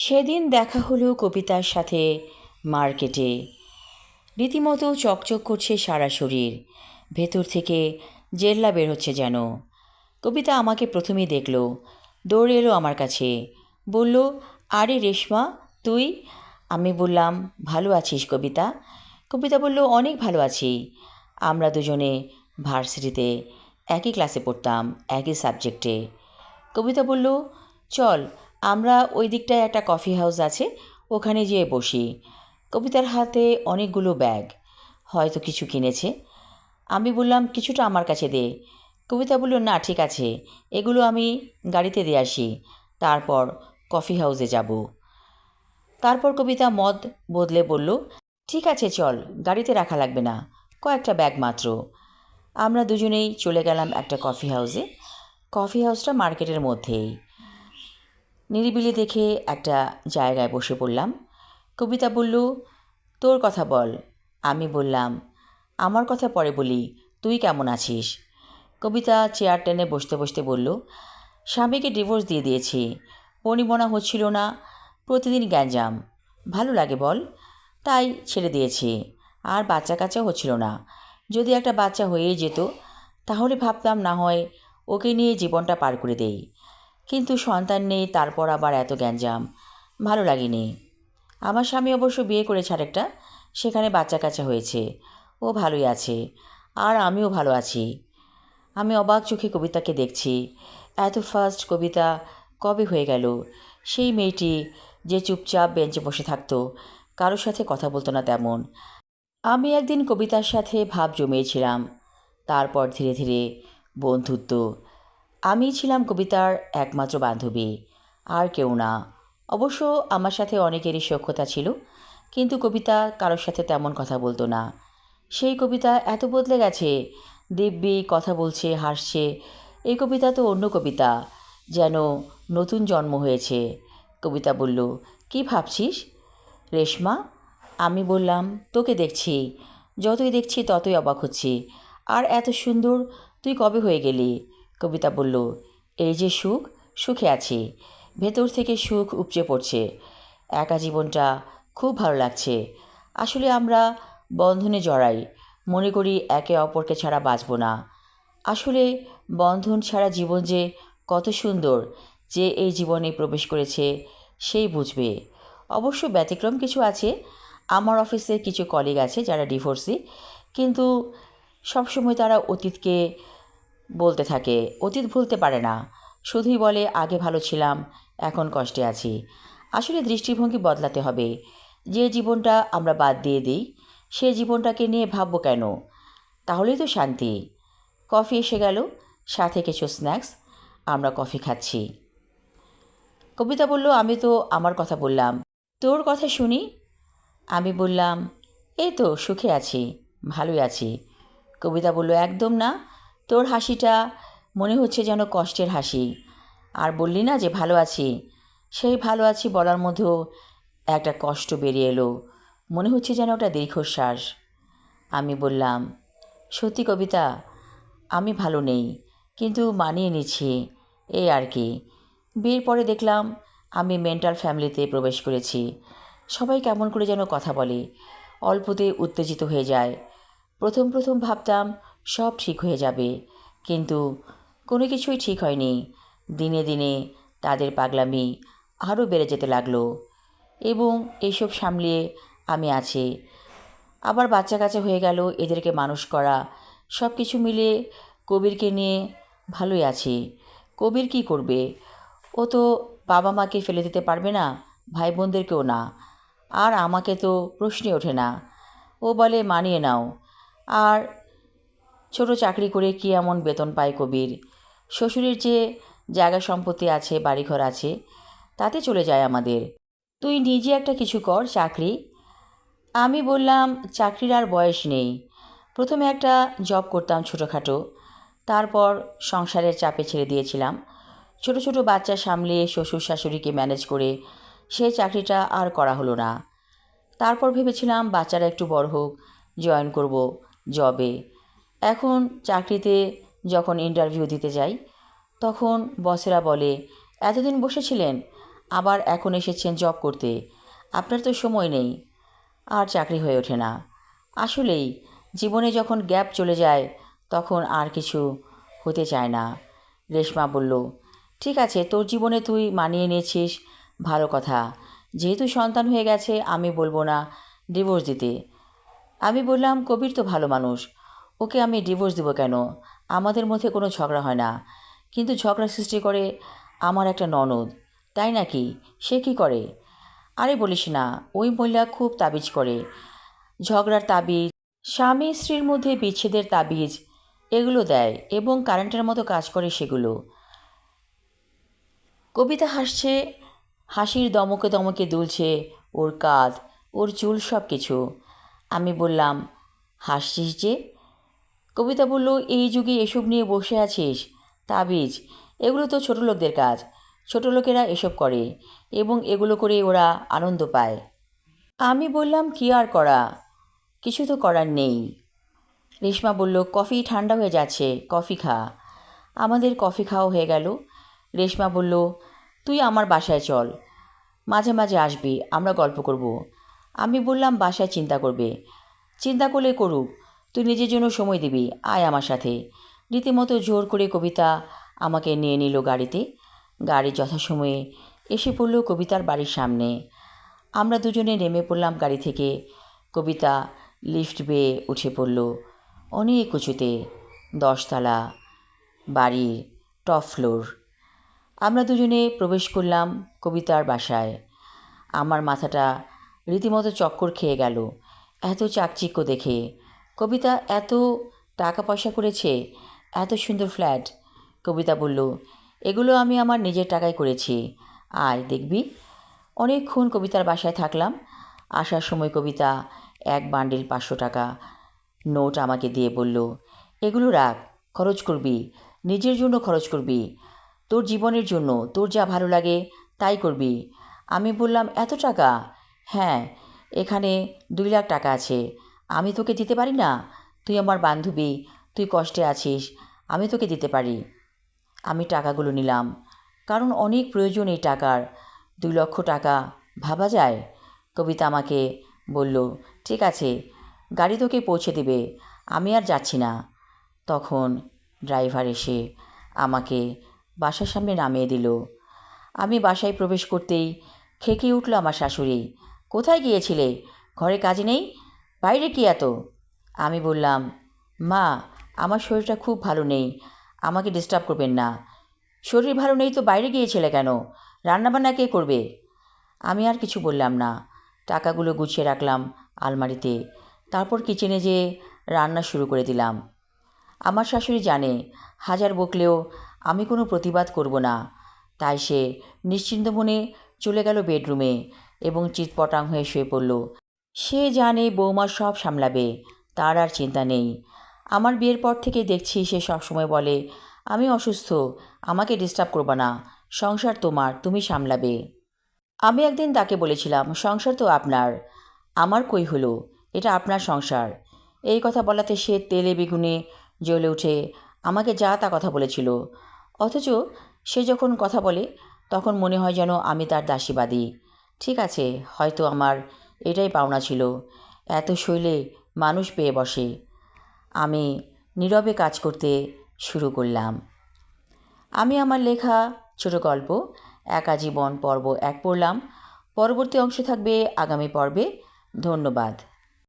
সেদিন দেখা হলো কবিতার সাথে মার্কেটে। রীতিমতো চকচক করছে সারা শরীর। ভেতর থেকে জেল্লা বের হচ্ছে যেন। কবিতা আমাকে প্রথমেই দেখল। দৌড়ে এলো আমার কাছে। বলল, আরে রেশমা, তুই? আমি বললাম, ভালো আছিস কবিতা? কবিতা বলল, অনেক ভালো আছি। আমরা দুজনে ভার্সিটিতে একই ক্লাসে পড়তাম, একই সাবজেক্টে। কবিতা বলল, চল আমরা ওই দিকটায় একটা কফি হাউস আছে, ওখানে যেয়ে বসি। কবিতার হাতে অনেকগুলো ব্যাগ হয়তো কিছু কিনেছে। আমি বললাম, কিছুটা আমার কাছে দে। কবিতা বলল, না, ঠিক আছে, এগুলো আমি গাড়িতে দিয়ে আসি, তারপর কফি হাউসে যাব। তারপর কবিতা মদ বদলে বলল, ঠিক আছে, চল, গাড়িতে রাখা লাগবে না, কয়েকটা ব্যাগ মাত্র। আমরা দুজনেই চলে গেলাম একটা কফি হাউসে কফি হাউসটা মার্কেটের মধ্যেই। নিরিবিলি দেখে একটা জায়গায় বসে পড়লাম। কবিতা বলল, তোর কথা বল। আমি বললাম, আমার কথা পরে বলি, তুই কেমন আছিস? কবিতা চেয়ার টেনে বসতে বসতে বলল, স্বামীকে ডিভোর্স দিয়ে দিয়েছি। পরিমনা হচ্ছিল না, প্রতিদিন গ্যাঞ্জাম। ভালো লাগে বল, তাই ছেড়ে দিয়েছি। আর বাচ্চা কাচ্চা হচ্ছিল না। যদি একটা বাচ্চা হয়েই যেত, তাহলে ভাবতাম না হয় ওকে নিয়ে জীবনটা পার করে দেই। কিন্তু সন্তান নেই, তারপর আবার এত গ্যাঞ্জাম। ভালো লাগেনি। আমার স্বামী অবশ্য বিয়ে করেছে আরেকটা, সেখানে বাচ্চা কাচ্চা হয়েছে। ও ভালোই আছে, আর আমিও ভালো আছি। আমি অবাক চোখে কবিতাকে দেখছি। এত ফার্স্ট কবিতা কবে হয়ে গেল? সেই মেয়েটি যে চুপচাপ বেঞ্চে বসে থাকতো, কারোর সাথে কথা বলতো না তেমন। আমি একদিন কবিতার সাথে ভাব জমিয়েছিলাম। তারপর ধীরে ধীরে বন্ধুত্ব আমি ছিলাম কবিতার একমাত্র বান্ধবী, আর কেউ না। অবশ্য আমার সাথে অনেকেরই সখ্যতা ছিল, কিন্তু কবিতা কারোর সাথে তেমন কথা বলতো না। সেই কবিতা এত বদলে গেছে, দিব্যি কথা বলছে, হাসছে। এই কবিতা তো অন্য কবিতা, যেন নতুন জন্ম হয়েছে। কবিতা বলল, কি ভাবছিস? রেশমা, আমি বললাম, তোকে দেখছি। যতই দেখছি, ততই অবাক হচ্ছি। আর এত সুন্দর, তুই কবে হয়ে গেলি? কবিতা বলল, এই যে সুখ, সুখে আছি। ভেতর থেকে সুখ উপচে পড়ছে। একা জীবনটা খুব ভালো লাগছে। আসলে আমরা বন্ধনে জড়াই। মনে করি একে অপরকে ছাড়া বাঁচব না। আসলে বন্ধন ছাড়া জীবন যে কত সুন্দর, যে এই জীবনে প্রবেশ করেছে, সেই বুঝবে। অবশ্য ব্যতিক্রম কিছু আছে। আমার অফিসে কিছু কলিগ আছে যারা ডিভোর্সি কিন্তু সবসময় তারা অতীতকে বলতে থাকে, অতীত ভুলতে পারে না। শুধুই বলে, আগে ভালো ছিলাম, এখন কষ্টে আছি। আসলে দৃষ্টিভঙ্গি বদলাতে হবে। যে জীবনটা আমরা বাদ দিয়ে দিই, সে জীবনটাকে নিয়ে ভাববো কেন? তাহলেই তো শান্তি। কফি এসে গেল, সাথে কিছু স্ন্যাক্স, আমরা কফি খাচ্ছি। কবিতা বলল, আমি তো আমার কথা বললাম। তোর কথা শুনি? আমি বললাম, এই তো, সুখে আছি, ভালোই আছি। কবিতা বলল, একদম না তোর হাসিটা মনে হচ্ছে যেন কষ্টের হাসি। আর বললি না যে ভালো আছি? সেই ভালো আছি বলার মধ্যেও একটা কষ্ট বেরিয়ে এলো। মনে হচ্ছে যেন ওটা দীর্ঘশ্বাস। আমি বললাম, সত্যি কবিতা, আমি ভালো নেই, কিন্তু মানিয়ে নিচ্ছি। এই আর কি। বিয়ের পরে দেখলাম, আমি মেন্টাল ফ্যামিলিতে প্রবেশ করেছি। সবাই কেমন করে যেন কথা বলে। অল্পতে উত্তেজিত হয়ে যায়। প্রথম প্রথম ভাবতাম সব ঠিক হয়ে যাবে। কিন্তু কোনো কিছুই ঠিক হয়নি। দিনে দিনে তাদের পাগলামি আরও বেড়ে যেতে লাগল। এবং এইসব সামলিয়ে আমি আছি। আবার বাচ্চা কাচ্চা হয়ে গেল, এদেরকে মানুষ করা। সব কিছু মিলে কবিরকে নিয়ে ভালোই আছি। কবির কি করবে? ও তো বাবা মাকে ফেলে দিতে পারবে না ভাই বোনদেরকেও না। আর আমাকে তো প্রশ্নই ওঠে না। ও বলে, মানিয়ে নাও। আর ছোট চাকরি করে কি এমন বেতন পায় কবির? শ্বশুরের যে জায়গা সম্পত্তি আছে, বাড়িঘর আছে, তাতে চলে যায় আমাদের। তুই নিজে একটা কিছু কর, চাকরি। আমি বললাম, চাকরির আর বয়স নেই। প্রথমে একটা জব করতাম ছোটোখাটো। তারপর সংসারের চাপে ছেড়ে দিয়েছিলাম। ছোট ছোট বাচ্চা সামলিয়ে শ্বশুর শাশুড়িকে ম্যানেজ করে সে চাকরিটা আর করা হলো না। তারপর ভেবেছিলাম, বাচ্চারা একটু বড় হোক জয়েন করব জবে এখন চাকরিতে যখন ইন্টারভিউ দিতে যাই, তখন বসেরা বলে, এতদিন বসেছিলেন, আবার এখন এসেছেন জব করতে। আপনার তো সময় নেই, আর চাকরি হয়ে ওঠে না। আসলেই, জীবনে যখন গ্যাপ চলে যায়, তখন আর কিছু হতে চায় না। রেশমা বলল, ঠিক আছে, তোর জীবনে তুই মানিয়ে নিয়েছিস, ভালো কথা। যেহেতু সন্তান হয়ে গেছে, আমি বলব না ডিভোর্স দিতে। আমি বললাম, কবির তো ভালো মানুষ ওকে আমি ডিভোর্স দেবো কেন? আমাদের মধ্যে কোনো ঝগড়া হয় না। কিন্তু ঝগড়া সৃষ্টি করে আমার একটা ননদ, তাই নাকি? সে কি করে? আরে বলিস না, ওই মহিলা খুব তাবিজ করে। ঝগড়ার তাবিজ, স্বামী স্ত্রীর মধ্যে বিচ্ছেদের তাবিজ, এগুলো দেয় এবং কারেন্টের মতো কাজ করে সেগুলো। কবিতা হাসছে, হাসির দমকে দমকে দুলছে ওর কাঁধ, ওর চুল সব কিছু আমি বললাম, হাসছিস যে? কবিতা বলল, এই যুগে এসব নিয়ে বসে আছিস? তাবিজ, এগুলো তো ছোটো লোকদের কাজ। ছোটো লোকেরা এসব করে এবং এগুলো করে ওরা আনন্দ পায়। আমি বললাম, কি আর করা? কিছু তো করার নেই। রেশমা বলল, কফি ঠান্ডা হয়ে যাচ্ছে, কফি খা। আমাদের কফি খাওয়া হয়ে গেল। রেশমা বলল, তুই আমার বাসায় চল। মাঝে মাঝে আসবি, আমরা গল্প করব। আমি বললাম, বাসায় চিন্তা করবে। চিন্তা করলে করুক। তুই নিজের জন্য সময় দিবি, আয় আমার সাথে। রীতিমতো জোর করে কবিতা আমাকে নিয়ে নিল গাড়িতে। গাড়ি যথাসময়ে এসে পড়ল কবিতার বাড়ির সামনে। আমরা দুজনে নেমে পড়লাম গাড়ি থেকে। কবিতা লিফট বেয়ে উঠে পড়ল। অনেক উঁচুতে, দশতলা, বাড়ির টপ ফ্লোর। আমরা দুজনে প্রবেশ করলাম কবিতার বাসায়। আমার মাথাটা রীতিমতো চক্কর খেয়ে গেল। এত চাকচিক্য দেখে কবিতা এত টাকা পয়সা করেছে, এত সুন্দর ফ্ল্যাট। কবিতা বলল, এগুলো আমি আমার নিজের টাকায় করেছি। আয় দেখবি অনেকক্ষণ কবিতার বাসায় থাকলাম। আসার সময় কবিতা এক বান্ডিল পাঁচশো টাকা নোট আমাকে দিয়ে বলল, এগুলো রাখ, খরচ করবি, নিজের জন্য খরচ করবি, তোর জীবনের জন্য, তোর যা ভালো লাগে তাই করবি। আমি বললাম, এত টাকা? হ্যাঁ এখানে দুই লাখ টাকা আছে। আমি তোকে দিতে পারি না? তুই আমার বান্ধবী, তুই কষ্টে আছিস, আমি তোকে দিতে পারি। আমি টাকাগুলো নিলাম, কারণ অনেক প্রয়োজন এই টাকার। দুই লক্ষ টাকা, ভাবা যায়? কবিতা আমাকে বলল, ঠিক আছে, গাড়ি তোকে পৌঁছে দেবে, আমি আর যাচ্ছি না। তখন ড্রাইভার এসে আমাকে বাসার সামনে নামিয়ে দিল। আমি বাসায় প্রবেশ করতেই খেকে উঠল আমার শাশুড়ি, কোথায় গিয়েছিলে? ঘরে কাজ নেই? বাইরে কি এত? আমি বললাম, মা, আমার শরীরটা খুব ভালো নেই, আমাকে ডিস্টার্ব করবেন না। শরীর ভালো নেই তো বাইরে গিয়েছিলে কেন? রান্নাবান্না কে করবে? আমি আর কিছু বললাম না। টাকাগুলো গুছিয়ে রাখলাম আলমারিতে। তারপর কিচেনে যেয়ে রান্না শুরু করে দিলাম। আমার শাশুড়ি জানে, হাজার বকলেও আমি কোনো প্রতিবাদ করব না। তাই সে নিশ্চিন্ত মনে চলে গেল বেডরুমে এবং চিৎপটাং হয়ে শুয়ে পড়ল। সে জানে বৌমা সব সামলাবে, তার আর চিন্তা নেই। আমার বিয়ের পর থেকে দেখছি সে সবসময় বলে, আমি অসুস্থ, আমাকে ডিস্টার্ব করবা না, সংসার তোমার, তুমি সামলাবে। আমি একদিন তাকে বলেছিলাম, সংসার তো আপনার, আমার কই হলো? এটা আপনার সংসার। এই কথা বলাতে সে তেলে বেগুনে জ্বলে উঠে আমাকে যা তা কথা বলেছিল। অথচ সে যখন কথা বলে, তখন মনে হয় যেন আমি তার দাসীবাদী। ঠিক আছে, হয়তো আমার এটাই পাওনা ছিল। এত শৈলে মানুষ পেয়ে বসে। আমি নীরবে কাজ করতে শুরু করলাম। আমি আমার লেখা, ছোট গল্প, একা জীবন, পর্ব এক পড়লাম। পরবর্তী অংশ থাকবে আগামী পর্বে। ধন্যবাদ।